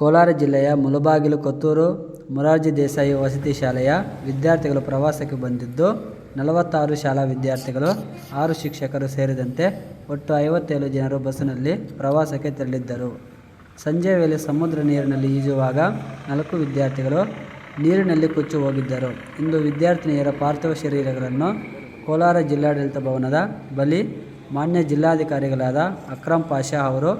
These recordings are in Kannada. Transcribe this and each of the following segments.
ಕೋಲಾರ ಜಿಲ್ಲೆಯ ಮುಲಬಾಗಿಲು ಕೊತ್ತೂರು, ಮೊರಾರ್ಜಿ ದೇಸಾಯಿ ವಸತಿ ಶಾಲೆಯ ವಿದ್ಯಾರ್ಥಿಗಳು ಪ್ರವಾಸಕ್ಕೆ ಬಂದಿದ್ದು, ನಲವತ್ತಾರು ಶಾಲಾ ವಿದ್ಯಾರ್ಥಿಗಳು, ಆರು ಶಿಕ್ಷಕರು ಸೇರಿದಂತೆ ಒಟ್ಟು ಐವತ್ತೇಳು ಜನರು ಬಸ್ಸಿನಲ್ಲಿ ಪ್ರವಾಸಕ್ಕೆ ತೆರಳಿದ್ದರು. ಸಂಜೆ ವೇಳೆ ಸಮುದ್ರ ನೀರಿನಲ್ಲಿ ಈಜುವಾಗ ನಾಲ್ಕು ವಿದ್ಯಾರ್ಥಿಗಳು ನೀರಿನಲ್ಲಿ ಕೊಚ್ಚಿ ಹೋಗಿದ್ದರು. ಇಂದು ವಿದ್ಯಾರ್ಥಿನಿಯರ ಪಾರ್ಥಿವ ಶರೀರಗಳನ್ನು ಕೋಲಾರ ಜಿಲ್ಲಾಡಳಿತ ಭವನದ ಬಳಿ ಮಾನ್ಯ ಜಿಲ್ಲಾಧಿಕಾರಿಗಳಾದ ಅಕ್ರಮ್ ಪಾಷಾ ಅವರು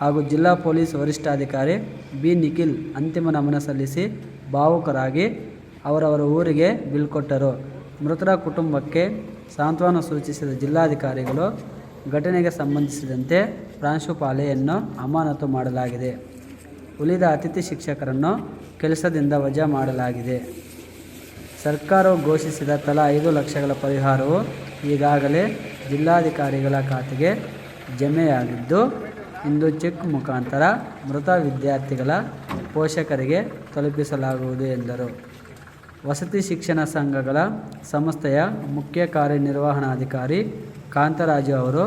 ಹಾಗೂ ಜಿಲ್ಲಾ ಪೊಲೀಸ್ ವರಿಷ್ಠಾಧಿಕಾರಿ ಬಿ ನಿಖಿಲ್ ಅಂತಿಮ ನಮನ ಸಲ್ಲಿಸಿ ಭಾವುಕರಾಗಿ ಅವರವರ ಊರಿಗೆ ಬೀಳ್ಕೊಟ್ಟರು ಮೃತರ ಕುಟುಂಬಕ್ಕೆ ಸಾಂತ್ವನ ಸೂಚಿಸಿದ ಜಿಲ್ಲಾಧಿಕಾರಿಗಳು ಘಟನೆಗೆ ಸಂಬಂಧಿಸಿದಂತೆ ಪ್ರಾಂಶುಪಾಲೆಯನ್ನು ಅಮಾನತು ಮಾಡಲಾಗಿದೆ. ಉಳಿದ ಅತಿಥಿ ಶಿಕ್ಷಕರನ್ನು ಕೆಲಸದಿಂದ ವಜಾ ಮಾಡಲಾಗಿದೆ. ಸರ್ಕಾರವು ಘೋಷಿಸಿದ ತಲಾ ಐದು ಲಕ್ಷಗಳ ಪರಿಹಾರವು ಈಗಾಗಲೇ ಜಿಲ್ಲಾಧಿಕಾರಿಗಳ ಖಾತೆಗೆ ಜಮೆಯಾಗಿದ್ದು ಇಂದು ಚೆಕ್ ಮುಖಾಂತರ ಮೃತ ವಿದ್ಯಾರ್ಥಿಗಳ ಪೋಷಕರಿಗೆ ತಲುಪಿಸಲಾಗುವುದು ಎಂದರು. ವಸತಿ ಶಿಕ್ಷಣ ಸಂಘಗಳ ಸಂಸ್ಥೆಯ ಮುಖ್ಯ ಕಾರ್ಯನಿರ್ವಹಣಾಧಿಕಾರಿ ಕಾಂತರಾಜು ಅವರು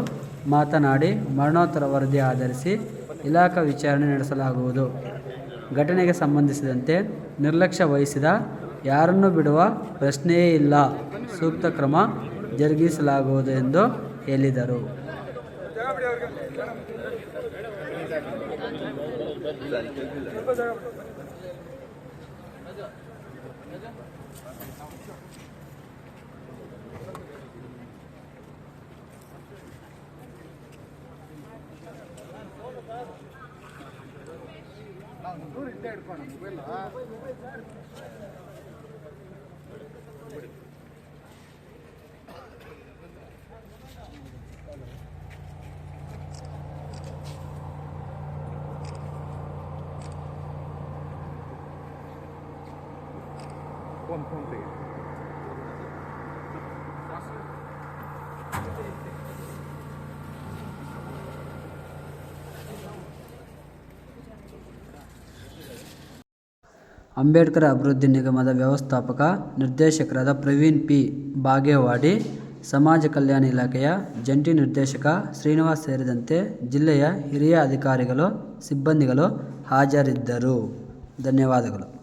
ಮಾತನಾಡಿ, ಮರಣೋತ್ತರ ವರದಿ ಆಧರಿಸಿ ಇಲಾಖಾ ವಿಚಾರಣೆ ನಡೆಸಲಾಗುವುದು. ಘಟನೆಗೆ ಸಂಬಂಧಿಸಿದಂತೆ ನಿರ್ಲಕ್ಷ್ಯ ವಹಿಸಿದ ಯಾರನ್ನು ಬಿಡುವ ಪ್ರಶ್ನೆಯೇ ಇಲ್ಲ. ಸೂಕ್ತ ಕ್ರಮ ಜರುಗಿಸಲಾಗುವುದು ಎಂದು ಹೇಳಿದರು. நூறு இந்த எடுப்பான மொபைல் ಅಂಬೇಡ್ಕರ್ ಅಭಿವೃದ್ಧಿ ನಿಗಮದ ವ್ಯವಸ್ಥಾಪಕ ನಿರ್ದೇಶಕರಾದ ಪ್ರವೀಣ್ ಪಿ. ಬಾಗೇವಾಡಿ, ಸಮಾಜ ಕಲ್ಯಾಣ ಇಲಾಖೆಯ ಜಂಟಿ ನಿರ್ದೇಶಕ ಶ್ರೀನಿವಾಸ್ ಸೇರಿದಂತೆ ಜಿಲ್ಲೆಯ ಹಿರಿಯ ಅಧಿಕಾರಿಗಳು, ಸಿಬ್ಬಂದಿಗಳು ಹಾಜರಿದ್ದರು. ಧನ್ಯವಾದಗಳು.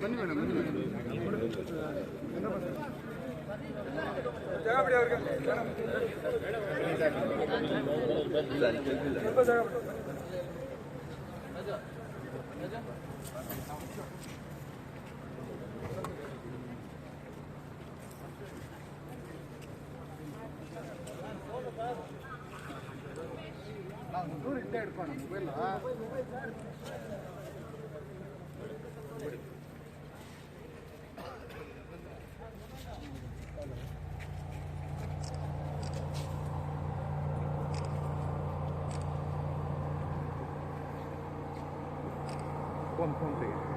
பண்ணி வேணும் பண்ணி வேணும். ನಾವು ದೂರ ಇದ್ದೇ ಹಿಡ್ಕೋಣ ಮೊಬೈಲ್ কোন ফোন থেকে